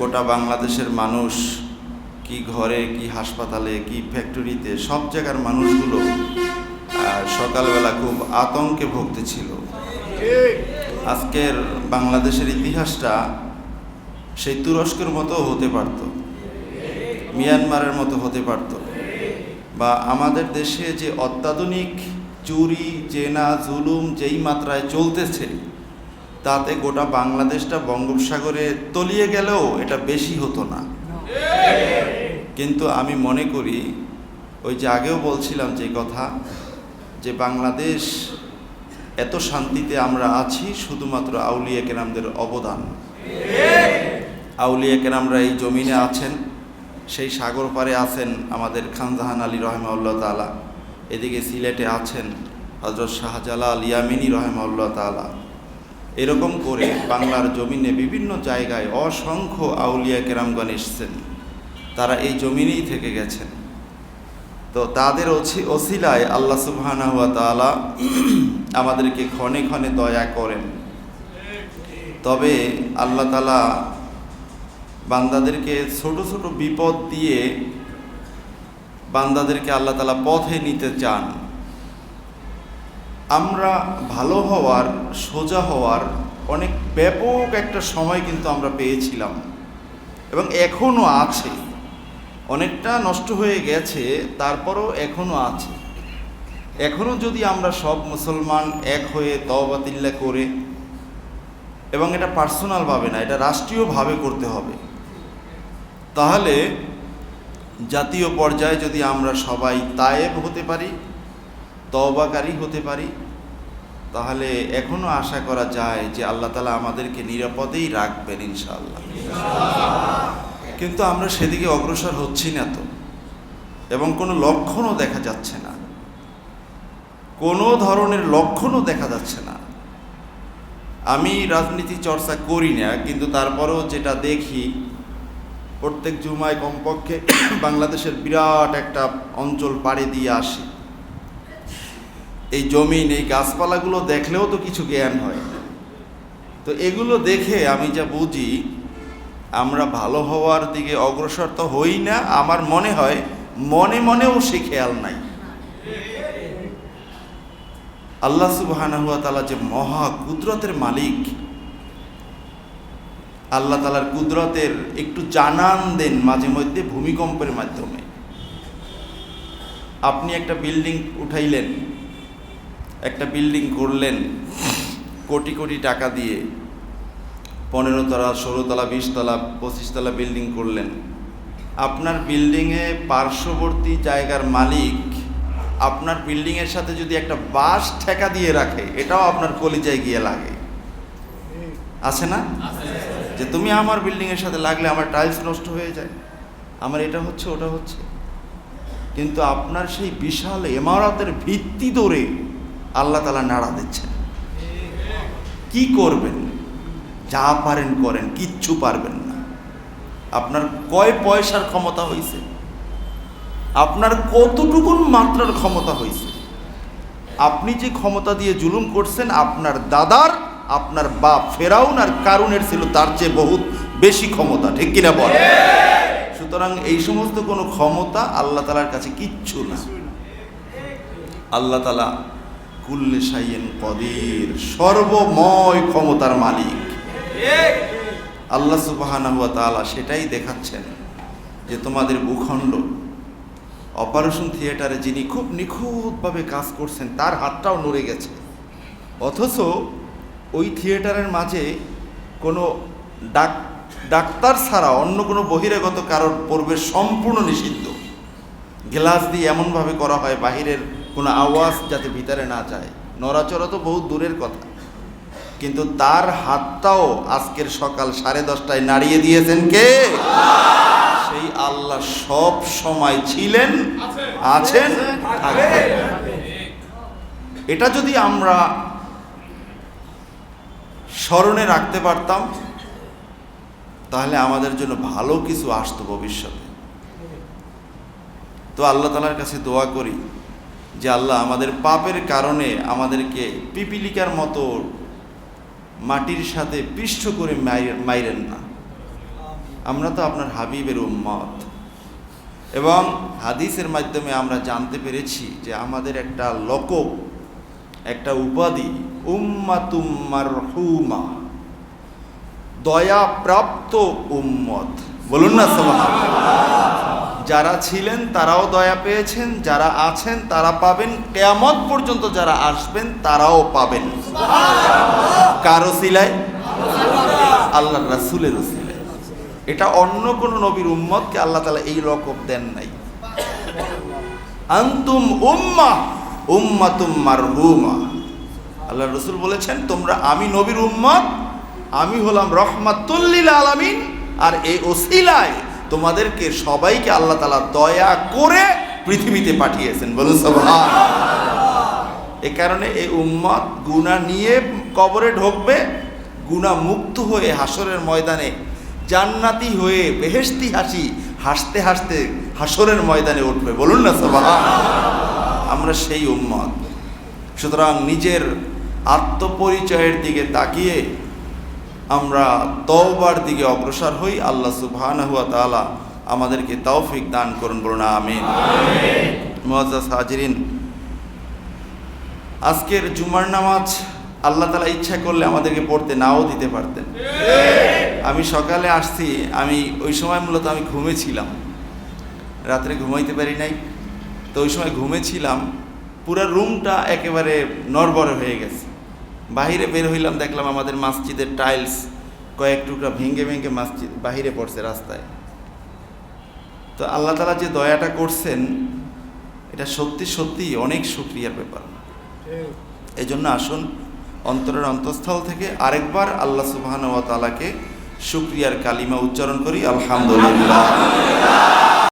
গোটা বাংলাদেশের মানুষ কি ঘরে, কি হাসপাতালে, কি ফ্যাক্টরিতে, সব জায়গার মানুষগুলো সকালবেলা খুব আতঙ্কে ভুগতেছিল আজকের বাংলাদেশের ইতিহাসটা সেই তুরস্কের মতো হতে পারত, মিয়ানমারের মতো হতে পারত, বা আমাদের দেশে যে অত্যাধুনিক চুরি, জেনা, জুলুম যেই মাত্রায় চলতেছে তাতে গোটা বাংলাদেশটা বঙ্গোপসাগরে তলিয়ে গেলেও এটা বেশি হতো না। কিন্তু আমি মনে করি, ওই যে আগেও বলছিলাম যে কথা, যে বাংলাদেশ এত শান্তিতে আমরা আছি শুধুমাত্র আউলিয়া কেরামদের অবদান। আউলিয়া কেরামরা এই জমিনে আছেন, সেই সাগর পারে আছেন আমাদের খানজাহান আলী রহমাউল্লাহ তালা এদিকে সিলেটে আছেন হজরত শাহজালাল ইয়ামিনী রহমাউল্লাহ তালা এরকম করে বাংলার জমিনে বিভিন্ন জায়গায় অসংখ্য আউলিয়া কেরামগণ এসছেন। তারা এই জমিনেই থেকে গেছেন। তো তাদের অছি অছিলায় আল্লাহ সুবহানা হুয়া আমাদেরকে ক্ষণে ক্ষণে দয়া করেন। তবে আল্লাহ তালা বান্দাদেরকে ছোট ছোট বিপদ দিয়ে বান্দাদেরকে আল্লাহ তালা পথে নিতে চান। আমরা ভালো হওয়ার, সোজা হওয়ার অনেক ব্যাপক একটা সময় কিন্তু আমরা পেয়েছিলাম। এবং এখনও আছে। অনেকটা নষ্ট হয়ে গেছে, তারপরও এখনও আছে। এখনও যদি আমরা সব মুসলমান এক হয়ে তওবাতিল্লা করে, এবং এটা পার্সোনালভাবে না, এটা রাষ্ট্রীয়ভাবে করতে হবে, তাহলে জাতীয় পর্যায়ে যদি আমরা সবাই তায়েব হতে পারি তওবাকারী হতে পারি, তাহলে এখনও আশা করা যায় যে আল্লাহ তালা আমাদেরকে নিরাপদেই রাখবেন ইনশাআল্লাহ। কিন্তু আমরা সেদিকে অগ্রসর হচ্ছি না তো, এবং কোনো লক্ষণও দেখা যাচ্ছে না। কোনো ধরনের লক্ষণও দেখা যাচ্ছে না। আমি রাজনীতি চর্চা করি না, কিন্তু তারপরেও যেটা দেখি, প্রত্যেক জুমায় কমপক্ষে বাংলাদেশের বিরাট একটা অঞ্চল পাড়ি দিয়ে আসি। এই জমিন, এই গাছপালাগুলো দেখলেও তো কিছু জ্ঞান হয়। তো এগুলো দেখে আমি যা বুঝি, আমরা ভালো হওয়ার দিকে অগ্রসর তো হই না, আমার মনে হয় মনে মনেও সে খেয়াল নাই। আল্লাহ সুবাহানা তালা যে মহা কুদরতের মালিক, আল্লাহ তালার কুদরতের একটু জানান দেন মাঝে মধ্যে ভূমিকম্পের মাধ্যমে। আপনি একটা বিল্ডিং উঠাইলেন একটা বিল্ডিং করলেন কোটি কোটি টাকা দিয়ে। পনেরো তলা, ষোলো তলা, বিশ তলা, পঁচিশ তলা বিল্ডিং করলেন। আপনার বিল্ডিংয়ে পার্শ্ববর্তী জায়গার মালিক আপনার বিল্ডিংয়ের সাথে যদি একটা বাস ঠেকা দিয়ে রাখে, এটাও আপনার কলিজায় গিয়ে লাগে। আছে না? যে তুমি আমার বিল্ডিংয়ের সাথে লাগলে আমার টাইলস নষ্ট হয়ে যায়। আমার এটা হচ্ছে, ওটা হচ্ছে। কিন্তু আপনার সেই বিশাল এমারতের ভিত্তি ধরে আল্লাহ তালা নাড়া দিচ্ছেন। কি করবেন? যা পারেন করেন, কিচ্ছু পারবেন না। আপনার কয় পয়সার ক্ষমতা হয়েছে আপনার কতটুকুন মাত্রার ক্ষমতা হয়েছে আপনি যে ক্ষমতা দিয়ে জুলুম করছেন, আপনার দাদার, আপনার বাপ ফেরাউন আর কারুনের ছিল তার চেয়ে বহুত বেশি ক্ষমতা, ঠিক কিনা বল? সুতরাং এই সমস্ত কোনো ক্ষমতা আল্লাহ তালার কাছে কিচ্ছু না। আল্লাহ তালা কুল্লে সাইয়েন কদির সর্বময় ক্ষমতার মালিক। আল্লাহ সুবাহানা হুয়া তাআলা সেটাই দেখাচ্ছেন যে তোমাদের ভূখণ্ড অপারেশন থিয়েটারে যিনি খুব নিখুঁতভাবে কাজ করছেন তার হাতটাও নড়ে গেছে। অথচ ওই থিয়েটারের মাঝে কোনো ডাক ডাক্তার ছাড়া অন্য কোনো বহিরাগত কারোর প্রবেশ সম্পূর্ণ নিষিদ্ধ। গ্লাস দিয়ে এমনভাবে করা হয় বাহিরের কোনো আওয়াজ যাতে ভিতরে না যায়। নড়াচড়া তো বহু দূরের কথা। কিন্তু তার হাতটাও আজকের সকাল সাড়ে দশটায় নাড়িয়ে দিয়েছেন কে? সেই আল্লাহ সব সময় ছিলেন, আছেন এটা যদি আমরা স্মরণে রাখতে পারতাম, তাহলে আমাদের জন্য ভালো কিছু আসতো ভবিষ্যতে। তো আল্লাহ তালার কাছে দোয়া করি যে আল্লাহ আমাদের পাপের কারণে আমাদেরকে পিপিলিকার মতো মাটির সাথে পিষ্ট করে মাইরেন না। আমরা তো আপনার হাবিবের উম্মত। এবং হাদিসের মাধ্যমে আমরা জানতে পেরেছি যে আমাদের একটা লকব, একটা উপাধি উম্মাতুম্মার হুমা দয়াপ্রাপ্ত উম্মত। বলুন না সবাই যারা ছিলেন তারাও দয়া পেয়েছেন, যারা আছেন তারা পাবেন। কেয়ামত পর্যন্ত যারা আসবেন তারাও পাবেন। কারও সিলায়? আল্লাহ রাসুলের সিলায়। এটা অন্য কোন নবীর উম্মতকে আল্লাহ তালা এই রকম দেন নাই। আন্তুম উম্মা, উম্মাতুম মারহুমা। আল্লাহ রসুল বলেছেন, তোমরা আমি নবীর উম্মত, আমি হলাম রহমাতুল্লিল আলামিন, আর এই ওসিলায় তোমাদেরকে সবাইকে আল্লাহ তালা দয়া করে পৃথিবীতে পাঠিয়েছেন। বলুন সবাই এ কারণে এই উম্মত গুণা নিয়ে কবরে ঢুকবে গুণা মুক্ত হয়ে হাসরের ময়দানে, জান্নাতি হয়ে বেহেস্তি হাসি হাসতে হাসতে হাসরের ময়দানে উঠবে। বলুন না সবাই আমরা সেই উম্মত। সুতরাং নিজের আত্মপরিচয়ের দিকে তাকিয়ে আমরা তওবার দিকে অগ্রসর হই আল্লাহ সুবহানাহু ওয়া তাআলা আমাদেরকে তৌফিক দান করুন বলুন আমিন। মুআজ্জাজ হাজিরিন আজকের জুমার নামাজ আল্লাহ তালা ইচ্ছা করলে আমাদেরকে পড়তে নাও দিতে পারতেন। আমি সকালে আসছি আমি ওই সময় মূলত আমি ঘুমেছিলাম রাত্রে ঘুমাইতে পারি নাই তো ওই সময় ঘুমেছিলাম পুরো রুমটা একেবারে নড়বড়ে হয়ে গেছে। বাহিরে বের হইলাম, দেখলাম আমাদের মসজিদের টাইলস কয়েক টুকরা ভেঙে ভেঙে মসজিদ বাহিরে পড়ছে রাস্তায়। তো আল্লাহ তালা যে দয়াটা করছেন, এটা সত্যি সত্যি অনেক সুক্রিয়ার ব্যাপার। এই জন্য আসুন, অন্তরের অন্তঃস্থল থেকে আরেকবার আল্লাহ সুবাহান ওয়া তালাকে সুক্রিয়ার কালিমা উচ্চারণ করি, আলহামদুলিল্লাহ।